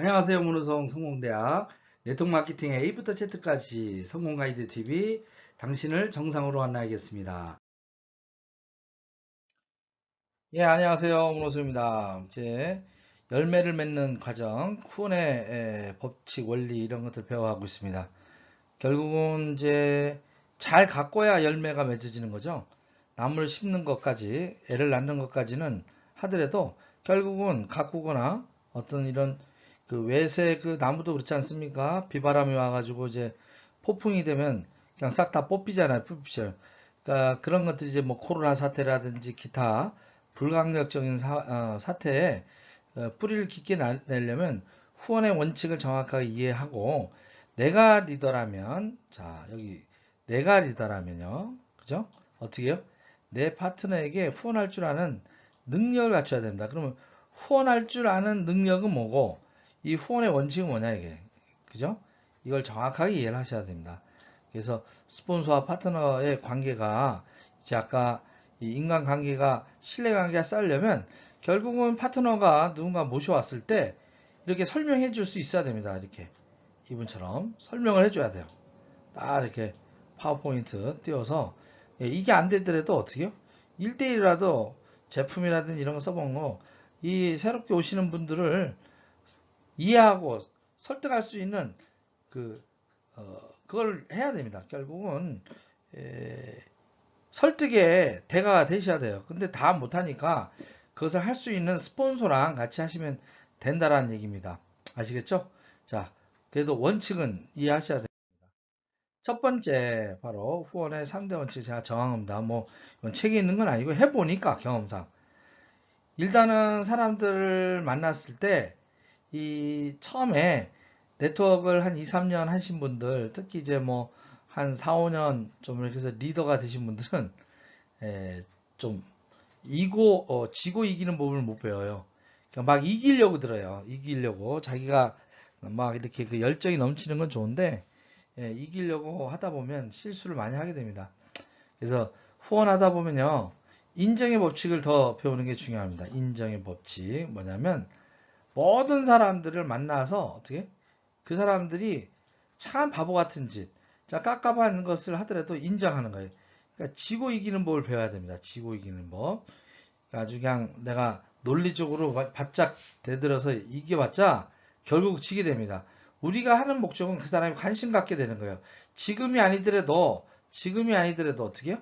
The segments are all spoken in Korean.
안녕하세요. 문호성 성공대학 네트워크 마케팅의 A부터 Z까지 성공 가이드 TV 당신을 정상으로 만나겠습니다. 예, 안녕하세요. 문호성입니다. 이제 열매를 맺는 과정, 후원의 법칙, 원리 이런 것들 배워가고 있습니다. 결국은 이제 잘 가꿔야 열매가 맺어지는 거죠. 나무를 심는 것까지, 애를 낳는 것까지는 하더라도 결국은 가꾸거나 어떤 이런 그 외세 그 나무도 그렇지 않습니까? 비바람이 와가지고 이제 폭풍이 되면 그냥 싹 다 뽑히잖아요. 뽑히죠. 그러니까 그런 것들이 이제 뭐 코로나 사태라든지 기타 불강력적인 사, 어, 사태에 어, 뿌리를 깊게 내려면 후원의 원칙을 정확하게 이해하고 내가 리더라면 자 여기 내가 리더라면요. 그죠? 어떻게요? 내 파트너에게 후원할 줄 아는 능력을 갖춰야 됩니다. 그러면 후원할 줄 아는 능력은 뭐고 이 후원의 원칙은 뭐냐 이게 그죠? 이걸 정확하게 이해를 하셔야 됩니다. 그래서 스폰서와 파트너의 관계가 이제 아까 이 인간관계가 신뢰관계가 쌓으려면 결국은 파트너가 누군가 모셔왔을 때 이렇게 설명해 줄 수 있어야 됩니다. 이렇게 이분처럼 설명을 해줘야 돼요. 딱 이렇게 파워포인트 띄워서 예, 이게 안 되더라도 어떻게요? 1대1이라도 제품이라든지 이런 거 써본 거 이 새롭게 오시는 분들을 이해하고 설득할 수 있는 그 어, 그걸 해야 됩니다. 결국은 에, 설득의 대가가 되셔야 돼요. 근데 다 못하니까 그것을 할 수 있는 스폰서랑 같이 하시면 된다라는 얘기입니다. 아시겠죠? 자, 그래도 원칙은 이해하셔야 됩니다. 첫 번째 바로 후원의 3대 원칙 제가 정한 겁니다. 뭐 이건 책에 있는 건 아니고 해보니까 경험상 일단은 사람들을 만났을 때 이 처음에 네트워크를 한 2, 3년 하신 분들, 특히 이제 뭐 한 4, 5년 좀 이렇게 해서 리더가 되신 분들은 에, 좀 이고 어, 지고 이기는 법을 못 배워요. 그러니까 막 이기려고 들어요. 이기려고 자기가 막 이렇게 그 열정이 넘치는 건 좋은데 예, 이기려고 하다 보면 실수를 많이 하게 됩니다. 그래서 후원하다 보면요. 인정의 법칙을 더 배우는 게 중요합니다. 인정의 법칙 뭐냐면 모든 사람들을 만나서 어떻게 그 사람들이 참 바보 같은 짓, 자 깝깝한 것을 하더라도 인정하는 거예요. 그러니까 지고 이기는 법을 배워야 됩니다. 지고 이기는 법. 아주 그냥 내가 논리적으로 바짝 대들어서 이겨봤자 결국 지게 됩니다. 우리가 하는 목적은 그 사람이 관심 갖게 되는 거예요. 지금이 아니더라도 지금이 아니더라도 어떻게 요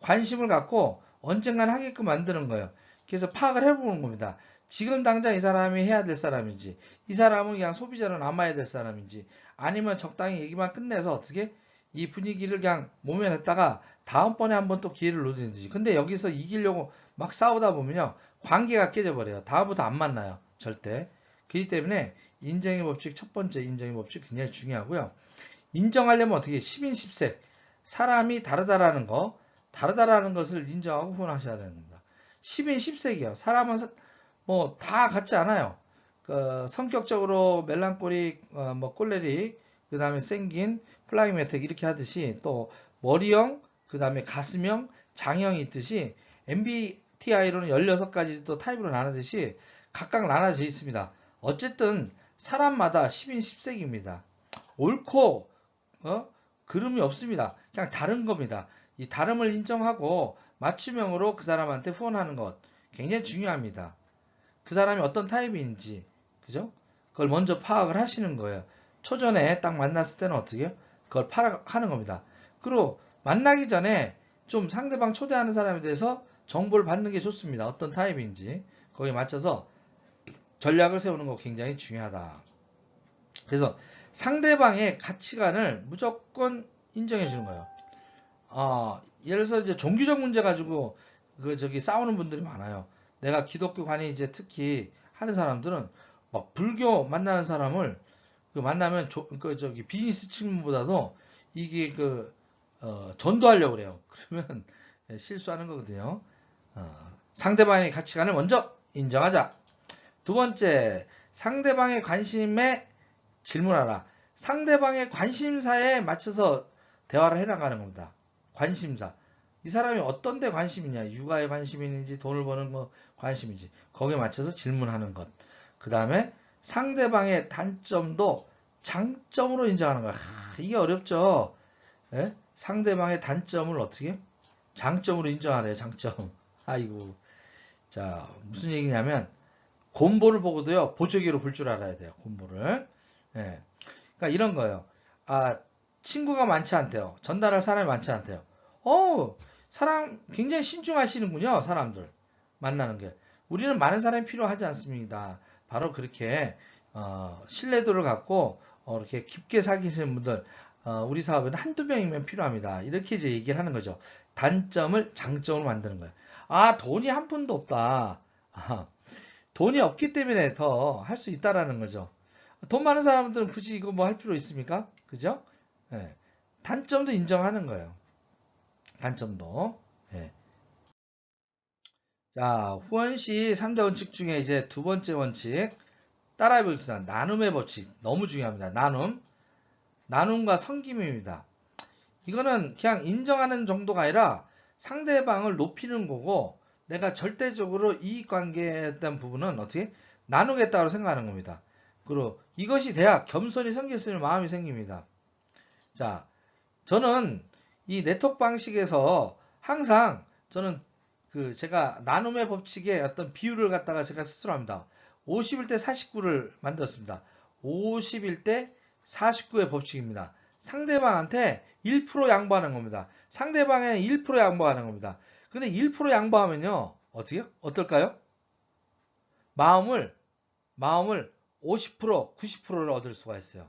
관심을 갖고 언젠간 하게끔 만드는 거예요. 그래서 파악을 해보는 겁니다. 지금 당장 이 사람이 해야 될 사람인지 이 사람은 그냥 소비자로 남아야 될 사람인지 아니면 적당히 얘기만 끝내서 어떻게 이 분위기를 그냥 모면했다가 다음번에 한번 또 기회를 놓든지. 근데 여기서 이기려고 막 싸우다 보면요 관계가 깨져버려요. 다음부터 안 만나요 절대. 그렇기 때문에 인정의 법칙 첫 번째 인정의 법칙 굉장히 중요하고요. 인정하려면 어떻게 10인 10색 사람이 다르다라는 거 다르다라는 것을 인정하고 후원하셔야 됩니다. 10인 10색이요. 사람은 뭐 다 같지 않아요 그 성격적으로 멜랑꼬리 어, 뭐 꼴레리 그 다음에 생긴 플라이메텍 이렇게 하듯이 또 머리형 그 다음에 가슴형 장형이 있듯이 MBTI로는 16가지 또 타입으로 나누듯이 각각 나눠져 있습니다. 어쨌든 사람마다 10인 10색입니다. 옳고 어? 그름이 없습니다. 그냥 다른 겁니다. 이 다름을 인정하고 맞춤형으로 그 사람한테 후원하는 것 굉장히 중요합니다. 그 사람이 어떤 타입인지 그죠? 그걸 먼저 파악을 하시는 거예요. 초전에 딱 만났을 때는 어떻게 요 그걸 파악하는 겁니다. 그리고 만나기 전에 좀 상대방 초대하는 사람에 대해서 정보를 받는 게 좋습니다. 어떤 타입인지 거기에 맞춰서 전략을 세우는 거 굉장히 중요하다. 그래서 상대방의 가치관을 무조건 인정해 주는 거예요. 어, 예를 들어서 이제 종교적 문제 가지고 그 저기 싸우는 분들이 많아요. 내가 기독교관이 이제 특히 하는 사람들은 막 불교 만나는 사람을 그 만나면 조, 그 저기 비즈니스 측면보다도 이게 그 어, 전도하려고 그래요. 그러면 실수하는 거거든요. 어, 상대방의 가치관을 먼저 인정하자. 두 번째, 상대방의 관심에 질문하라. 상대방의 관심사에 맞춰서 대화를 해나가는 겁니다. 관심사. 이 사람이 어떤 데 관심이냐. 육아에 관심이 있는지 돈을 버는 거 관심인지. 거기에 맞춰서 질문하는 것. 그 다음에 상대방의 단점도 장점으로 인정하는 거야. 하, 이게 어렵죠. 예? 상대방의 단점을 어떻게? 장점으로 인정하래요. 장점. 아이고. 자, 무슨 얘기냐면 곰보를 보고도요. 보조개로 볼 줄 알아야 돼요. 곰보를. 예. 그러니까 이런 거예요. 아, 친구가 많지 않대요. 전달할 사람이 많지 않대요. 어, 사람 굉장히 신중하시는군요. 사람들 만나는 게. 우리는 많은 사람이 필요하지 않습니다. 바로 그렇게 어, 신뢰도를 갖고 어, 이렇게 깊게 사귀시는 분들 어, 우리 사업에는 한두 명이면 필요합니다. 이렇게 이제 얘기를 하는 거죠. 단점을 장점으로 만드는 거예요. 아 돈이 한 푼도 없다. 아, 돈이 없기 때문에 더 할 수 있다라는 거죠. 돈 많은 사람들은 굳이 이거 뭐 할 필요 있습니까? 그죠? 예. 단점도 인정하는 거예요. 단점도. 예. 자, 후원시 3대 원칙 중에 이제 두 번째 원칙 따라해 보겠습니다. 나눔의 법칙. 너무 중요합니다. 나눔. 나눔과 성김입니다. 이거는 그냥 인정하는 정도가 아니라 상대방을 높이는 거고 내가 절대적으로 이익관계에 대한 부분은 어떻게 나누겠다고 생각하는 겁니다. 그리고 이것이 돼야 겸손이 생겼으면 마음이 생깁니다. 자, 저는 이 네트워크 방식에서 항상 저는 그 제가 나눔의 법칙의 어떤 비율을 갖다가 제가 스스로 합니다. 51대 49를 만들었습니다. 51대 49의 법칙입니다. 상대방한테 1% 양보하는 겁니다. 상대방에 1% 양보하는 겁니다. 근데 1% 양보하면요. 어떻게 어떨까요? 마음을 마음을 50% 90%를 얻을 수가 있어요.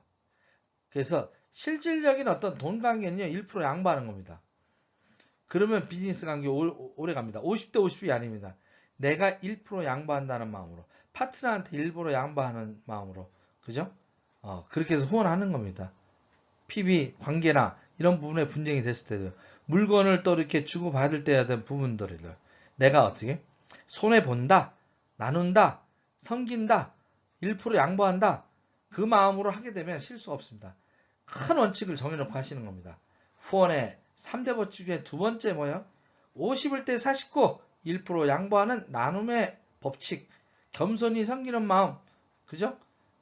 그래서 실질적인 어떤 돈 관계는요. 1% 양보하는 겁니다. 그러면 비즈니스 관계 오래 갑니다. 50대 50이 아닙니다. 내가 1% 양보한다는 마음으로 파트너한테 일부러 양보하는 마음으로 그죠? 어, 그렇게 해서 후원하는 겁니다. PB 관계나 이런 부분에 분쟁이 됐을 때도 물건을 또 이렇게 주고 받을 때야 된 부분들을 내가 어떻게 손해 본다, 나눈다, 섬긴다, 1% 양보한다 그 마음으로 하게 되면 실수 없습니다. 큰 원칙을 정해놓고 하시는 겁니다. 후원의 3대 법칙 중에 두 번째 뭐예요? 50일 때 49, 1% 양보하는 나눔의 법칙, 겸손히 섬기는 마음, 그죠?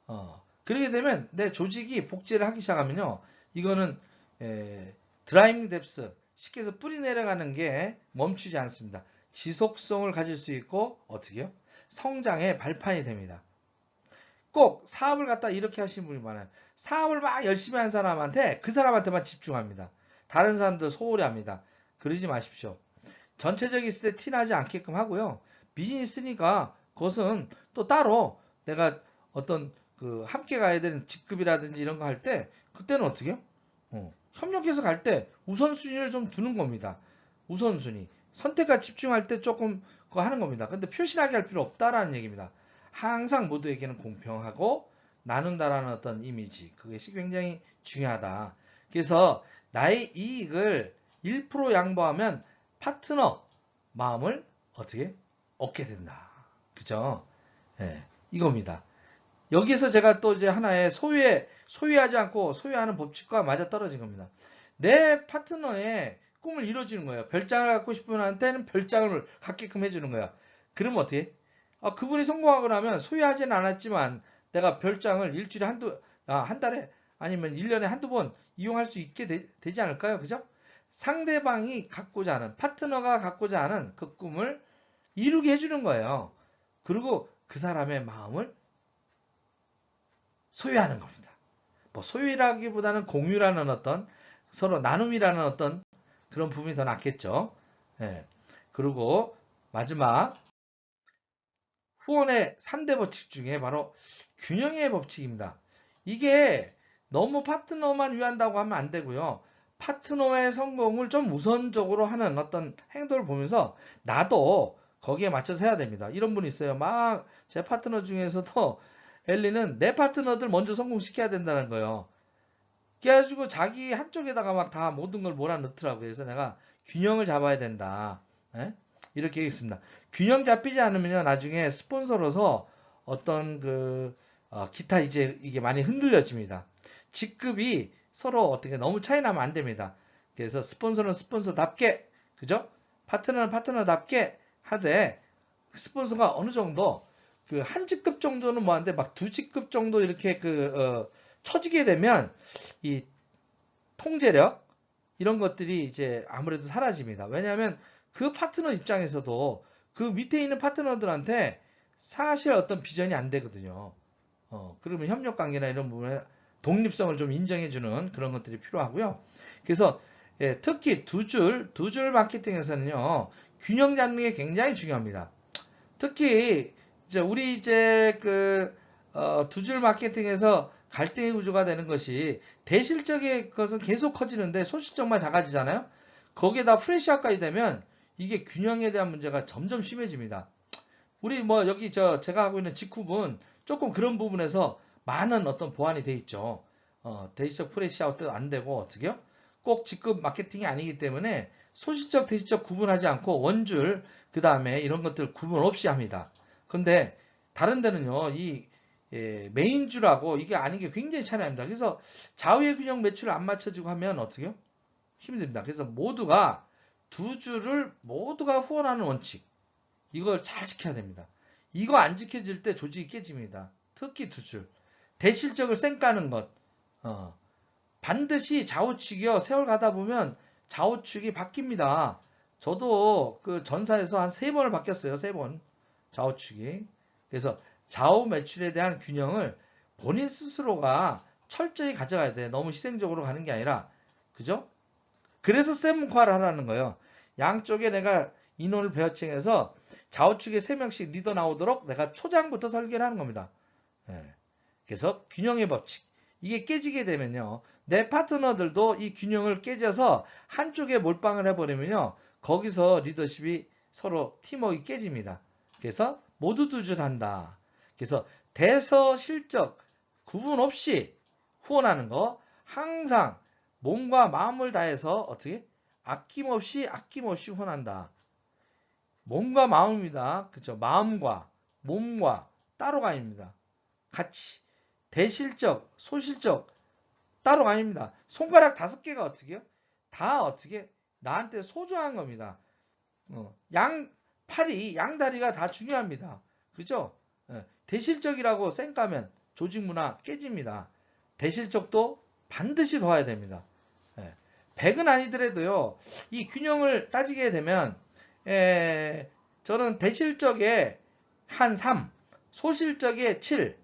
어, 그렇게 되면 내 조직이 복제를 하기 시작하면요. 이거는 에, 드라이빙 뎁스, 쉽게 해서 뿌리 내려가는 게 멈추지 않습니다. 지속성을 가질 수 있고 어떻게요? 성장의 발판이 됩니다. 꼭 사업을 갖다 이렇게 하시는 분이 많아요. 사업을 막 열심히 하는 사람한테 그 사람한테만 집중합니다. 다른 사람들 소홀히 합니다. 그러지 마십시오. 전체적인 있을 때 티나지 않게끔 하고요. 비즈니스니까 그것은 또 따로 내가 어떤 그 함께 가야 되는 직급이라든지 이런 거 할 때 그때는 어떻게 해요? 어, 협력해서 갈 때 우선순위를 좀 두는 겁니다. 우선순위. 선택과 집중할 때 조금 그거 하는 겁니다. 근데 표시하게 할 필요 없다라는 얘기입니다. 항상 모두에게는 공평하고 나눈다라는 어떤 이미지. 그것이 굉장히 중요하다. 그래서 나의 이익을 1% 양보하면 파트너 마음을 어떻게 얻게 된다. 그죠? 예, 이겁니다. 여기서 제가 또 이제 하나의 소유에 소유하지 않고 소유하는 법칙과 맞아 떨어진 겁니다. 내 파트너의 꿈을 이루어주는 거예요. 별장을 갖고 싶은 한테는 별장을 갖게끔 해주는 거예요. 그러면 어떻게? 아, 그분이 성공하고 나면 소유하지는 않았지만 내가 별장을 일주일에 한두, 아, 한 달에 아니면 1년에 한두 번 이용할 수 있게 되, 지 않을까요? 그죠? 상대방이 갖고자 하는, 파트너가 갖고자 하는 그 꿈을 이루게 해주는 거예요. 그리고 그 사람의 마음을 소유하는 겁니다. 뭐 소유라기보다는 공유라는 어떤 서로 나눔이라는 어떤 그런 부분이 더 낫겠죠. 예. 그리고 마지막 후원의 3대 법칙 중에 바로 균형의 법칙입니다. 이게 너무 파트너만 위한다고 하면 안 되고요. 파트너의 성공을 좀 우선적으로 하는 어떤 행동을 보면서 나도 거기에 맞춰서 해야 됩니다. 이런 분이 있어요. 막 제 파트너 중에서도 엘리는 내 파트너들 먼저 성공시켜야 된다는 거예요. 그래가지고 자기 한쪽에다가 막 다 모든 걸 몰아넣더라고요. 그래서 내가 균형을 잡아야 된다. 에? 이렇게 얘기했습니다. 균형 잡히지 않으면요. 나중에 스폰서로서 어떤 그 어, 기타 이제 이게 많이 흔들려집니다. 직급이 서로 어떻게 너무 차이 나면 안 됩니다. 그래서 스폰서는 스폰서답게 그죠? 파트너는 파트너답게 하되 스폰서가 어느 정도 그 한 직급 정도는 뭐한데 막 두 직급 정도 이렇게 그 어, 처지게 되면 이 통제력 이런 것들이 이제 아무래도 사라집니다. 왜냐하면 그 파트너 입장에서도 그 밑에 있는 파트너들한테 사실 어떤 비전이 안 되거든요. 어, 그러면 협력 관계나 이런 부분에 독립성을 좀 인정해주는 그런 것들이 필요하고요. 그래서 예, 특히 두 줄, 두 줄 마케팅에서는요, 균형 잡는 게 굉장히 중요합니다. 특히 이제 우리 이제 그 어, 두줄 마케팅에서 갈등의 구조가 되는 것이 대실적의 것은 계속 커지는데 소실적만 작아지잖아요. 거기에다 프레시아까지 되면 이게 균형에 대한 문제가 점점 심해집니다. 우리 뭐 여기 저 제가 하고 있는 직후분 조금 그런 부분에서 많은 어떤 보완이 돼 있죠. 어, 대시적 프레시아웃도 안 되고 어떻게요? 꼭 직급 마케팅이 아니기 때문에 소실적 대시적 구분하지 않고 원줄 그 다음에 이런 것들 구분 없이 합니다. 근데 다른 데는요 이 예, 메인줄하고 이게 아닌 게 굉장히 차이 납니다. 그래서 좌우의 균형 매출을 안 맞춰지고 하면 어떻게요? 힘듭니다. 그래서 모두가 두 줄을 모두가 후원하는 원칙 이걸 잘 지켜야 됩니다. 이거 안 지켜질 때 조직이 깨집니다. 특히 두 줄. 대실적을 쌩까는 것. 어. 반드시 좌우측이요. 세월 가다 보면 좌우측이 바뀝니다. 저도 그 전사에서 한 세 번을 바뀌었어요. 세 번. 좌우측이. 그래서 좌우 매출에 대한 균형을 본인 스스로가 철저히 가져가야 돼. 너무 희생적으로 가는 게 아니라. 그죠? 그래서 세문화를 하라는 거예요. 양쪽에 내가 인원을 배어칭해서 좌우측에 3명씩 리더 나오도록 내가 초장부터 설계를 하는 겁니다. 예. 그래서 균형의 법칙. 이게 깨지게 되면요. 내 파트너들도 이 균형을 깨져서 한쪽에 몰빵을 해버리면요. 거기서 리더십이 서로 팀워크가 깨집니다. 그래서 모두 두줄한다. 그래서 대서 실적 구분 없이 후원하는 거 항상 몸과 마음을 다해서 어떻게 아낌없이 아낌없이 후원한다. 몸과 마음입니다. 그죠? 마음과 몸과 따로가 아닙니다. 같이 대실적, 소실적 따로가 아닙니다. 손가락 다섯 개가 어떻게요? 다 어떻게 나한테 소중한 겁니다. 어, 양 팔이 양 다리가 다 중요합니다. 그죠? 예, 대실적이라고 쌩까면 조직 문화 깨집니다. 대실적도 반드시 도와야 됩니다. 예, 100은 아니더라도요. 이 균형을 따지게 되면 에, 저는 대실적에 한 3, 소실적에 7,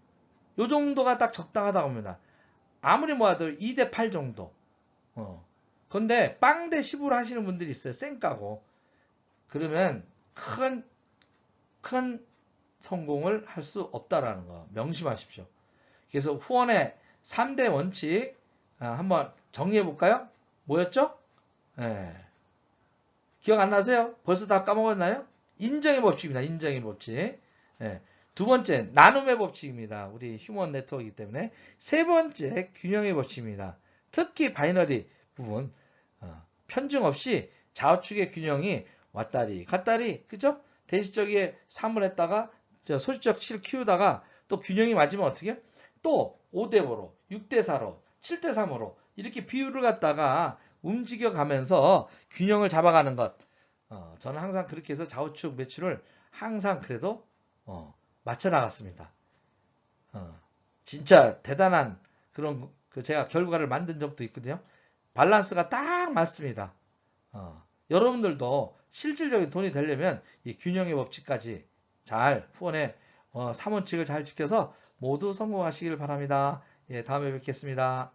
요 정도가 딱 적당하다고 봅니다. 아무리 뭐라도 2대 8 정도. 어. 근데 빵 대 10으로 하시는 분들이 있어요. 쌩까고. 그러면 큰, 큰 성공을 할 수 없다라는 거 명심하십시오. 그래서 후원의 3대 원칙 아, 한번 정리해 볼까요? 뭐였죠? 예. 기억 안 나세요? 벌써 다 까먹었나요? 인정의 법칙입니다. 인정의 법칙. 예. 두 번째, 나눔의 법칙입니다. 우리 휴먼 네트워크이기 때문에. 세 번째, 균형의 법칙입니다. 특히 바이너리 부분, 어, 편중 없이 좌우측의 균형이 왔다리, 갔다리, 그죠? 대시적에 3을 했다가, 소시적 7 키우다가, 또 균형이 맞으면 어떻게? 또 5대5로, 6대4로, 7대3으로, 이렇게 비율을 갖다가 움직여 가면서 균형을 잡아가는 것. 어, 저는 항상 그렇게 해서 좌우측 매출을 항상 그래도, 어, 맞춰 나갔습니다. 어, 진짜 대단한 그런 그 제가 결과를 만든 적도 있거든요. 밸런스가 딱 맞습니다. 어, 여러분들도 실질적인 돈이 되려면 이 균형의 법칙까지 잘 후원의 어, 3원칙을 잘 지켜서 모두 성공하시길 바랍니다. 예, 다음에 뵙겠습니다.